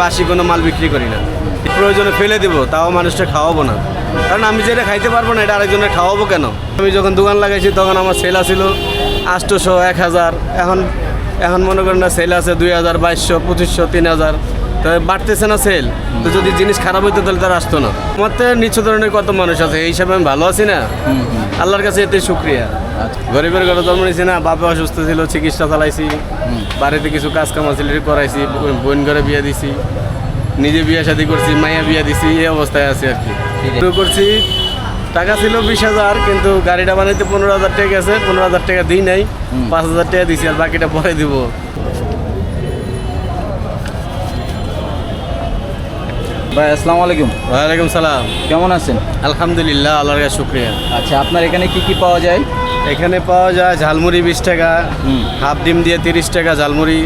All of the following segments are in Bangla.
বাসি কোনো মাল বিক্রি করি না। প্রয়োজনে ফেলে দেবো, তাও মানুষটা খাওয়াবো না। কারণ আমি যেটা খাইতে পারব না, এটা আরেকজনের খাওয়াবো কেন? আমি যখন দোকান লাগাইছি, তখন আমার সেল ছিল আষ্টশো এক হাজার। এখন এখন মনে করেন না, সেল আছে দুই হাজার, বাইশশো, পঁচিশশো, তিন হাজার। তো বাড়তেছে না সেল তো যদি জিনিস খারাপ হইতো তাহলে তারা আসতো না। আমার তো নিচু ধরনের কত মানুষ আছে এই হিসাবে আমি ভালো আছি না। আল্লাহর কাছে এতে শুক্রিয়া। আচ্ছা। গরিবের ঘরে জন্ম নিয়েছি না বাপে অসুস্থ ছিল চিকিৎসা চালাইছি। বাড়িতে কিছু কাজ কাম আছিল করাইছি বোন ঘরে বিয়ে দিছি। নিজে বিয়ে শাদি করছি মাইয়া বিয়ে দিছি এই অবস্থায় আছি আর কি। শুরু করছি টাকা ছিল বিশ হাজার কিন্তু গাড়িটা বানাইতে পনেরো হাজার টাকা গেছে পনেরো হাজার টাকা দিই নাই। পাঁচ হাজার টাকা দিছি আর বাকিটা পরে দিব। ভাই আসসালামু আলাইকুম। ওয়ালাইকুম সালাম। কেমন আছেন? আলহামদুলিল্লাহ আল্লাহর কাছে শুক্রিয়া। আচ্ছা আপনার এখানে কি কি পাওয়া যায়? এখানে পাওয়া যায় ঝালমুড়ি বিশ টাকা। হাফ ডিম দিয়ে তিরিশ টাকা ঝালমুড়ি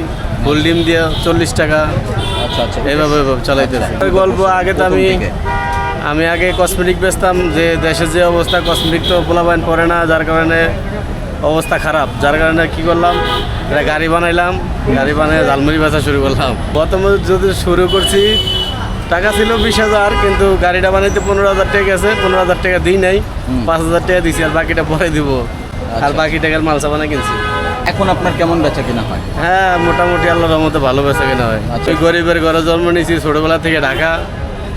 ফুল ডিম দিয়ে চল্লিশ টাকা। আচ্ছা আচ্ছা এইভাবে চালাইতেছি। গল্প আগে তো আমি আমি আগে কসমেটিক বেচতাম যে দেশের যে অবস্থা কসমেটিক তো পোলাবাইন পরে না যার কারণে অবস্থা খারাপ। যার কারণে কি করলাম? গাড়ি বানাইলাম গাড়ি বানিয়ে ঝালমুড়ি বেচা শুরু করলাম। প্রথমে যদি শুরু করছি টাকা ছিল বিশ হাজার কিন্তু গাড়িটা বানাইতে পনেরো হাজার টাকা গেছে পনেরো হাজার টাকা দিই নাই পাঁচ হাজার টাকা দিছি আর বাকিটা পরে দিব। আর আচ্ছা। বাকি টাকার মাল সাবানা কিনছি। এখন আপনার কেমন বেচা কিনা হয়? হ্যাঁ মোটামুটি আল্লাহর রহমতে ভালো বেচা কিনা হয়। আচ্ছা। ওই গরিবের ঘরে জন্ম নিয়েছি ছোটোবেলা থেকে ঢাকা।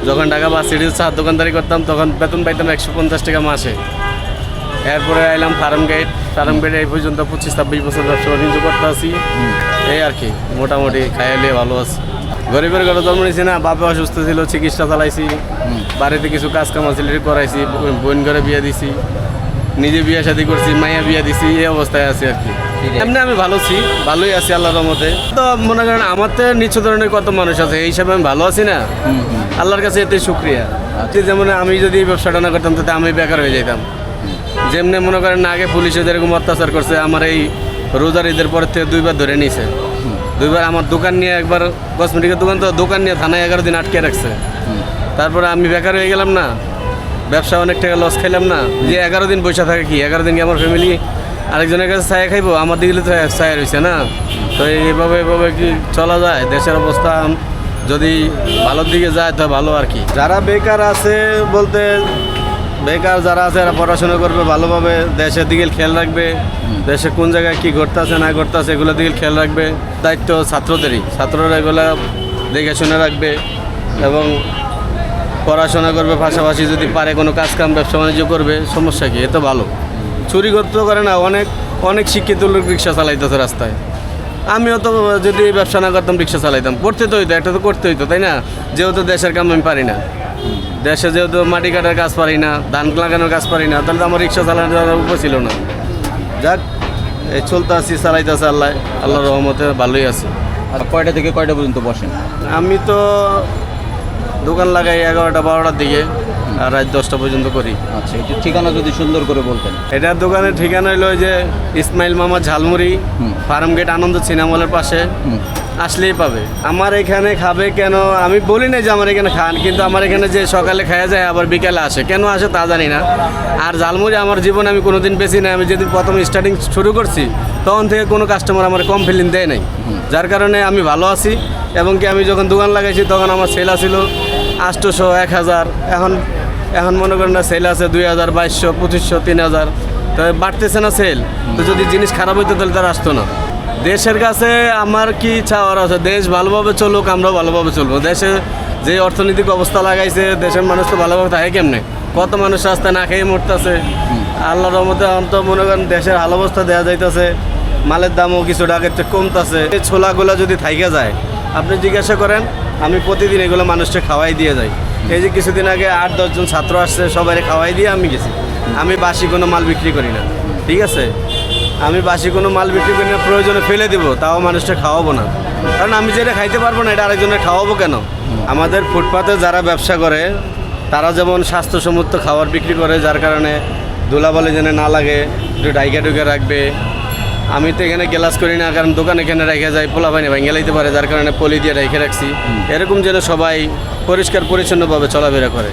যখন ঢাকা বাস সিটির চা দোকানদারি করতাম তখন বেতন পাইতাম একশো পঞ্চাশ টাকা মাসে। এরপরে আইলাম ফার্ম গেট ফার্ম গেটে এই পর্যন্ত পঁচিশ ছাব্বিশ বছর ব্যবসা বাণিজ্য করতে আছি। এই আর কি মোটামুটি খাইলে ভালো আছে। গরিবের ঘরে জন্ম নিয়েছি না বাপে অসুস্থ ছিল চিকিৎসা চালাইছি বাড়িতে কিছু কাজ কাম আছিল করাইছি বোন ঘরে বিয়ে দিছি নিজে বিয়ে শাদি করছি মাইয়া বিয়ে দিছি এই অবস্থায় আছি আর কি। এমনি আমি ভালো আছি ভালোই আছি আল্লাহর রহমতে। তো মনে করেন আমার তো নিচু ধরনের কত মানুষ আছে এই হিসাবে আমি ভালো আছি না? আল্লাহর কাছে এতে শুক্রিয়া। আচ্ছা। যেমন আমি যদি ব্যবসাটা না করতাম তাতে আমি বেকার হয়ে যেতাম যেমনি মনে করেন না আগে পুলিশে যেরকম অত্যাচার করছে আমার এই রোজার ঈদের পর থেকে দুইবার ধরে নিয়েছে দুইবার আমার দোকান নিয়ে একবার কসমেটিকের দোকান তো দোকান নিয়ে থানায় এগারো দিন আটকে রাখছে। তারপরে আমি বেকার হয়ে গেলাম না, ব্যবসা অনেক টাকা লস খাইলাম না, যে এগারো দিন পয়সা থাকে কি? এগারো দিন কি আমার ফ্যামিলি আরেকজনের কাছে ছায়া খাইবো? আমার দিকে তো ছায়া রয়েছে না। তো এইভাবে এভাবে কি চলা যায়? দেশের অবস্থা যদি ভালোর দিকে যায়, তো ভালো আর কি। যারা বেকার আছে বলতে বেকার যারা আছে এরা পড়াশোনা করবে ভালোভাবে দেশের দিকে খেয়াল রাখবে। দেশে কোন জায়গায় কি ঘটতেছে না ঘটতেছে এগুলোর দিকে খেয়াল রাখবে। দায়িত্ব ছাত্রদেরই। ছাত্ররা এগুলো দেখে শুনে রাখবে এবং পড়াশোনা করবে পাশাপাশি যদি পারে কোনো কাজ কাম ব্যবসা বাণিজ্য করবে সমস্যা কি? এ তো ভালো। চুরি করতে করে না অনেক অনেক শিক্ষিত লোক রিক্সা চালাইতেছে রাস্তায়। আমিও তো যদি ব্যবসা না করতাম রিক্সা চালাইতাম। করতে তো হইতো একটা তো করতে হইতো তাই না? যেহেতু দেশের কাম আমি পারি না। দেশে যেহেতু মাটি কাটার কাজ পারি না ধান লাগানোর কাজ পারি না তাহলে তো আমার রিক্সা চালানোর উপর ছিল না। যাক এই চলতে আছি চালাইতেছে আল্লাহ আল্লাহর রহমতে ভালোই আছে। আর কয়টা থেকে কয়টা পর্যন্ত বসেন? আমি তো দোকান লাগাই এগারোটা বারোটার দিকে। রাত দশটা পর্যন্ত করি। আচ্ছা ঠিকানা যদি সুন্দর করে বলতেন। এটার দোকানের ঠিকানা হলো ওই যে ইসমাইল মামা ঝালমুড়ি ফার্ম গেট আনন্দ সিনেমলের পাশে। আসলেই পাবে। আমার এখানে খাবে কেন আমি বলি না যে আমার এখানে খান কিন্তু আমার এখানে যে সকালে খাওয়া যায় আবার বিকালে আসে। কেন আসে তা জানি না। আর ঝালমুড়ি আমার জীবনে আমি কোনোদিন বেশি না আমি যেদিন প্রথম স্টার্টিং শুরু করছি তখন থেকে কোনো কাস্টমার আমার কম ফিলিং দেয় নাই। যার কারণে আমি ভালো আছি এবং কি আমি যখন দোকান লাগাইছি তখন আমার সেল ছিল আটশোশো এক হাজার। এখন এখন মনে করেন না সেল আছে দুই হাজার, বাইশশো, পঁচিশশো, তিন হাজার। তো বাড়তেছে না সেল তো যদি জিনিস খারাপ হইতো তাহলে তারা আসতো না। দেশের কাছে আমার কি চাওয়ার আছে? দেশ ভালোভাবে চলুক, আমরাও ভালোভাবে চলবো। দেশে যে অর্থনৈতিক অবস্থা লাগাইছে, দেশের মানুষ তো ভালোভাবে থাকে কেমনে? কত মানুষ রাস্তায় না খেয়ে মরতেছে। আল্লাহ রহমতে অন্ত মনে করেন দেশের হাল অবস্থা দেওয়া যাইতেছে। মালের দামও কিছু আগের থেকে কমতেছে। ছোলাগুলো যদি থাইকে যায়, আপনি জিজ্ঞাসা করেন, আমি প্রতিদিন এগুলো মানুষকে খাওয়াই দিয়ে যাই। এই যে কিছুদিন আগে আট দশজন ছাত্র আসছে সবাই খাওয়াই দিয়ে আমি গেছি। আমি বাসি কোনো মাল বিক্রি করি না, ঠিক আছে? আমি বাসি কোনো মাল বিক্রি করি না, প্রয়োজনে ফেলে দিব, তাও মানুষটা খাওয়াবো না। কারণ আমি যেটা খাইতে পারব না, এটা আরেকজনের খাওয়াবো কেন? আমাদের ফুটপাতে যারা ব্যবসা করে, তারা যেমন স্বাস্থ্যসম্মত খাবার বিক্রি করে, যার কারণে ধুলাবালি যেন না লাগে, একটু ডাইকা ডুকে রাখবে আমি তো এখানে গ্লাস করি না কারণ দোকান এখানে রেখে যায় পোলা পানি ভেঙে লাইতে পারে যার কারণে পলি দিয়ে রেখে রাখছি। এরকম যেন সবাই পরিষ্কার পরিচ্ছন্নভাবে চলাফেরা করে।